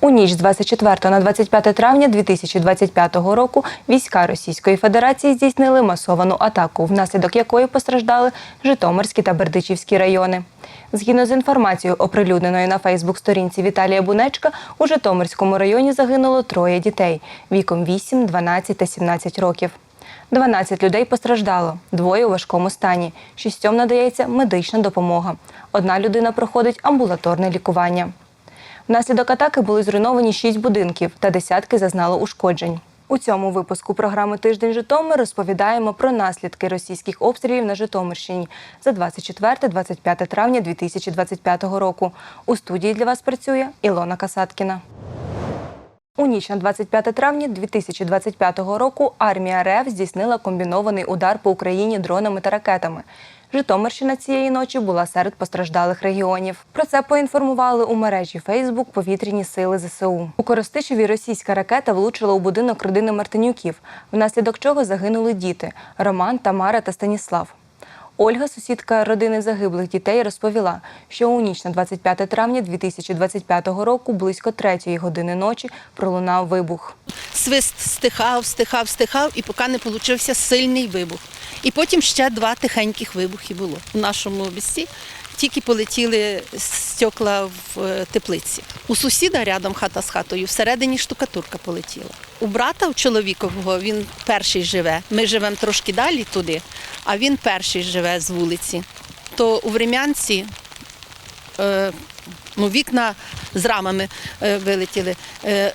У ніч з 24 на 25 травня 2025 року війська Російської Федерації здійснили масовану атаку, внаслідок якої постраждали Житомирські та Бердичівські райони. Згідно з інформацією, оприлюдненою на Фейсбук-сторінці Віталія Бунечка, у Житомирському районі загинуло троє дітей віком 8, 12 та 17 років. 12 людей постраждало, двоє у важкому стані. Шістьом надається медична допомога. Одна людина проходить амбулаторне лікування. Внаслідок атаки були зруйновані шість будинків та десятки зазнало ушкоджень. У цьому випуску програми Тиждень Житомир розповідаємо про наслідки російських обстрілів на Житомирщині за 24-25 травня 2025 року. У студії для вас працює Ілона Касаткіна. У ніч на 25 травня 2025 року армія РФ здійснила комбінований удар по Україні дронами та ракетами. Житомирщина цієї ночі була серед постраждалих регіонів. Про це поінформували у мережі Фейсбук повітряні сили ЗСУ. У Коростишеві російська ракета влучила у будинок родини Мартинюків, внаслідок чого загинули діти Роман, Тамара та Станіслав. Ольга, сусідка родини загиблих дітей, розповіла, що у ніч на 25 травня 2025 року близько третьої години ночі пролунав вибух. свист стихав, стихав, стихав, і поки не получився сильний вибух. І потім ще два тихеньких вибухи було в нашому місці. Тільки полетіли стекла в е, теплиці. У сусіда рядом хата з хатою всередині штукатурка полетіла. У брата у чоловікового він перший живе. Ми живемо трошки далі туди, а він перший живе з вулиці. То у Врем'янці е, ну, вікна з рамами е, вилетіли,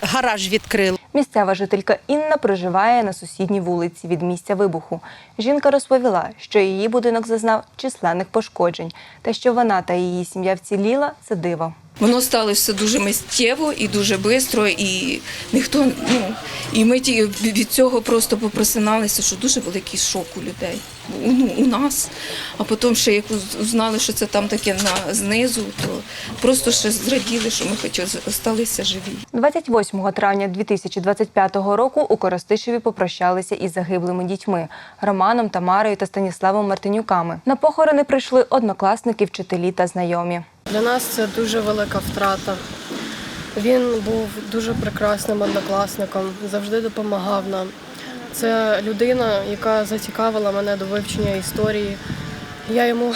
гараж відкрили. Місцева жителька Інна проживає на сусідній вулиці від місця вибуху. Жінка розповіла, що її будинок зазнав численних пошкоджень, та що вона та її сім'я вціліла це диво. Воно сталося дуже миттєво і дуже швидко, і ніхто ну і ми ті від цього просто попросиналися, що дуже великий шок у людей. Ну, у нас. А потім ще як узнали, що це там таке на знизу, то просто ще зраділи, що ми хоч залишилися живі. 28 травня 2025 року у Коростишеві попрощалися із загиблими дітьми Романом, Тамарою та Станіславом Мартинюками. На похорони прийшли однокласники, вчителі та знайомі. Для нас це дуже велика втрата. Він був дуже прекрасним однокласником, завжди допомагав нам. Це людина, яка зацікавила мене до вивчення історії. Я йому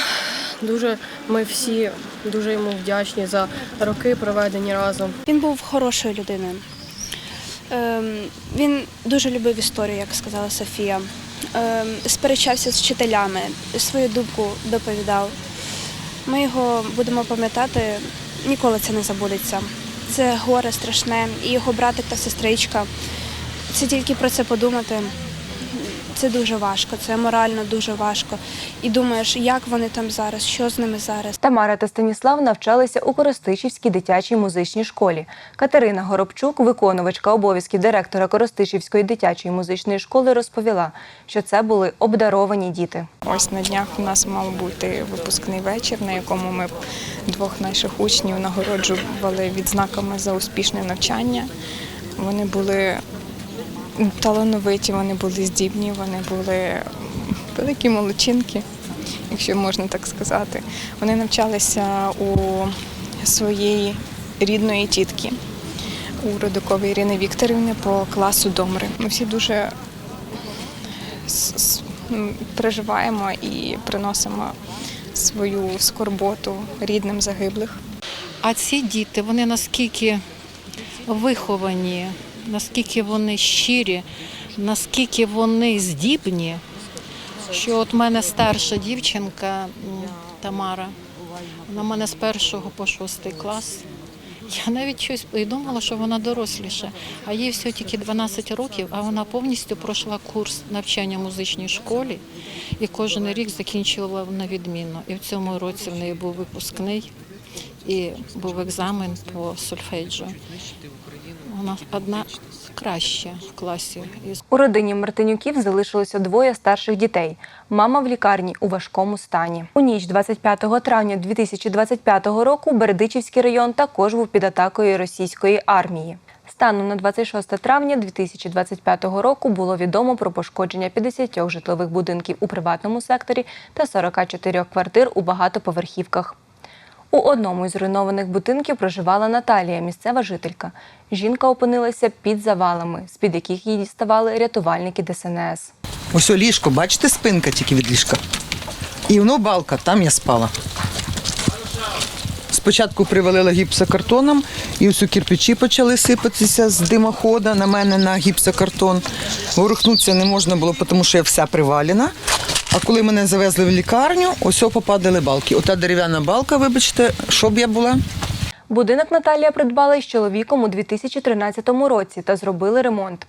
дуже, ми всі дуже йому вдячні за роки, проведені разом. Він був хорошою людиною. Ем, Він дуже любив історію, як сказала Софія. Ем, Сперечався з вчителями, свою думку доповідав. Ми його будемо пам'ятати, ніколи це не забудеться. Це горе страшне, і його братик та сестричка. Це тільки про це подумати. Це дуже важко, це морально дуже важко. І думаєш, як вони там зараз, що з ними зараз. Тамара та Станіслав навчалися у Коростишівській дитячій музичній школі. Катерина Горобчук, виконувачка обов'язків директора Коростишівської дитячої музичної школи, розповіла, що це були обдаровані діти. Ось на днях у нас мав бути випускний вечір, на якому ми двох наших учнів нагороджували відзнаками за успішне навчання. Вони були талановиті, вони були здібні, вони були великі молодчинки, якщо можна так сказати. Вони навчалися у своєї рідної тітки, у Родикової Ірини Вікторівни по класу Домри. Ми всі дуже м, переживаємо і приносимо свою скорботу рідним загиблих. А ці діти, вони наскільки виховані, наскільки вони щирі, наскільки вони здібні, що от мене старша дівчинка Тамара, вона мене з першого по шостий клас. Я навіть щось і думала, що вона доросліша, а їй всього тільки 12 років, а вона повністю пройшла курс навчання в музичній школі і кожен рік закінчувала на відмінно. І в цьому році в неї був випускний і був екзамен по сольфеджу. Вона одна краща в класі. У родині Мартинюків залишилося двоє старших дітей. Мама в лікарні у важкому стані. У ніч 25 травня 2025 року Бердичівський район також був під атакою російської армії. Станом на 26 травня 2025 року було відомо про пошкодження 50 житлових будинків у приватному секторі та 44 квартир у багатоповерхівках. У одному із зруйнованих будинків проживала Наталія, місцева жителька. Жінка опинилася під завалами, з-під яких її діставали рятувальники ДСНС. Ось ліжко, бачите, спинка тільки від ліжка. І воно балка, там я спала. Спочатку привалила гіпсокартоном, і ось у кирпичі почали сипатися з димохода на мене на гіпсокартон. Ворухнутися не можна було, тому що я вся привалена. А коли мене завезли в лікарню, ось попадали балки. Ота дерев'яна балка, вибачте, щоб я була. Будинок Наталія придбала із чоловіком у 2013 році та зробили ремонт.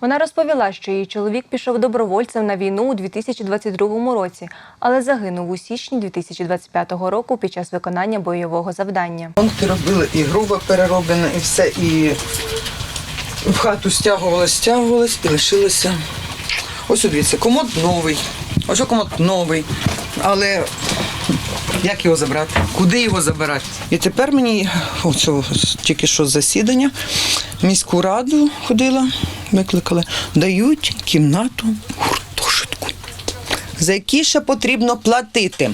Вона розповіла, що її чоловік пішов добровольцем на війну у 2022 році, але загинув у січні 2025 року під час виконання бойового завдання. Пункти робили і грубо перероблено, і все, і в хату стягувалось, стягувалось і лишилося. Ось дивіться, комод новий, ось комод новий. Але як його забрати? Куди його забирати? І тепер мені оце тільки що засідання, міську раду ходила, викликали, дають кімнату гуртожитку за які ще потрібно платити.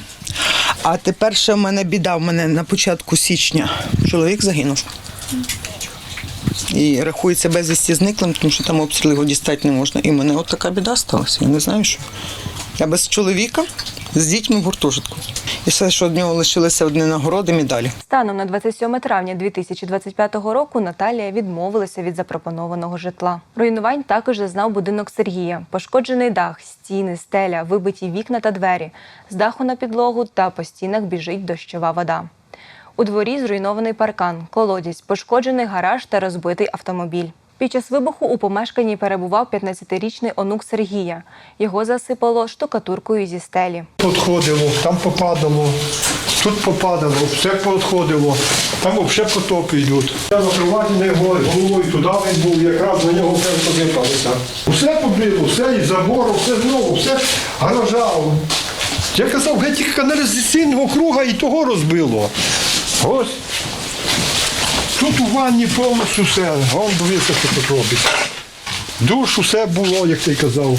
А тепер ще в мене біда. В мене на початку січня чоловік загинув. І рахується безвісті зниклим, тому що там обстріли його дістати не можна. І в мене от така біда сталася. Я не знаю, що. Я без чоловіка з дітьми в гуртожитку. І все, що від нього лишилося одні нагороди, медалі. Станом на 27 травня 2025 року Наталія відмовилася від запропонованого житла. Руйнувань також зазнав будинок Сергія. Пошкоджений дах, стіни, стеля, вибиті вікна та двері. З даху на підлогу та по стінах біжить дощова вода. У дворі зруйнований паркан, колодязь, пошкоджений гараж та розбитий автомобіль. Під час вибуху у помешканні перебував 15-річний онук Сергія. Його засипало штукатуркою зі стелі. Подходило, там попадало, тут попадало, все подходило, там взагалі потоки йдуть. Я закривати його головою туди він був, якраз на нього все позипалося. Все побило, все із забору, все знову, все гаража. Я казав, геть каналізаційного круга і того розбило. Ось. Тут у ванні повністю все. Вон дивіться, що тут робить. Душ усе було, як ти казав.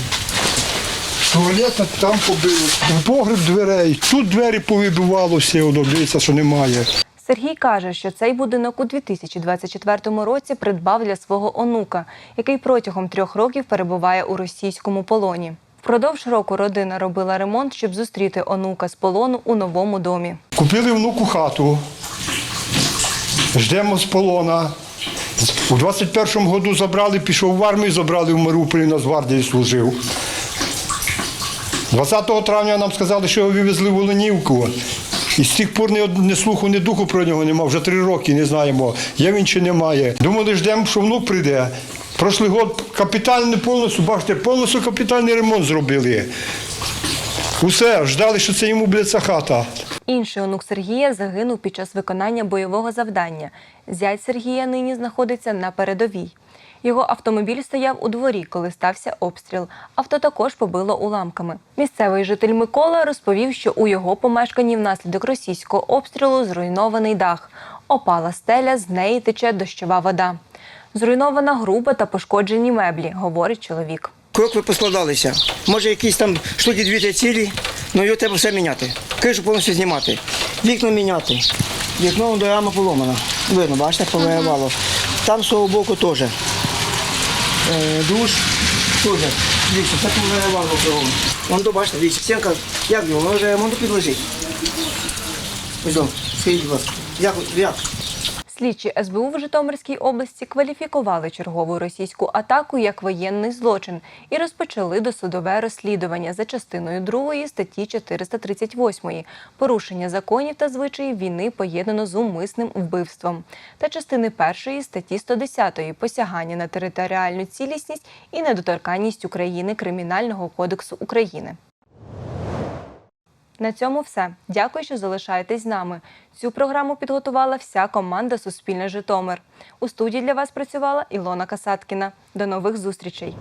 Туалет там побило, в погреб дверей, тут двері повибивалося, воно дивиться, що немає. Сергій каже, що цей будинок у 2024 році придбав для свого онука, який протягом трьох років перебуває у російському полоні. Впродовж року родина робила ремонт, щоб зустріти онука з полону у новому домі. Купили внуку хату, ждемо з полона. У 21-му году забрали, пішов в армію, забрали в Маріуполі, на Нацгвардії служив. 20 травня нам сказали, що його вивезли в Оленівку. І з тих пор ні, слуху, ні духу про нього нема. Вже три роки не знаємо, є він чи немає. Думали, ждемо, що внук прийде. Прошлий год капітальний повністю, бачите, повністю капітальний ремонт зробили. Усе, ждали, що це йому буде ця хата. Інший онук Сергія загинув під час виконання бойового завдання. Зять Сергія нині знаходиться на передовій. Його автомобіль стояв у дворі, коли стався обстріл. Авто також побило уламками. Місцевий житель Микола розповів, що у його помешканні внаслідок російського обстрілу зруйнований дах. Опала стеля, з неї тече дощова вода. Зруйнована груба та пошкоджені меблі, говорить чоловік. Крокви поскладалися. Може, якісь там штуки дві цілі, але його треба все міняти. Кришу повністю знімати. Вікна міняти. Вікно до рама поломано. Видно, бачите, повиривало. Там з того боку теж. Е, душ теж. Дивіться, це повиривало кругом. Вон до бачите, дивіться, стінка, як його, воно вже ремонту підложить. Ось, скажіть, будь ласка, як, як? Слідчі СБУ в Житомирській області кваліфікували чергову російську атаку як воєнний злочин і розпочали досудове розслідування за частиною 2 статті 438 порушення законів та звичаїв війни поєднано з умисним вбивством та частини 1 статті 110 посягання на територіальну цілісність і недоторканність України Кримінального кодексу України. На цьому все. Дякую, що залишаєтесь з нами. Цю програму підготувала вся команда Суспільне Житомир. У студії для вас працювала Ілона Касаткіна. До нових зустрічей.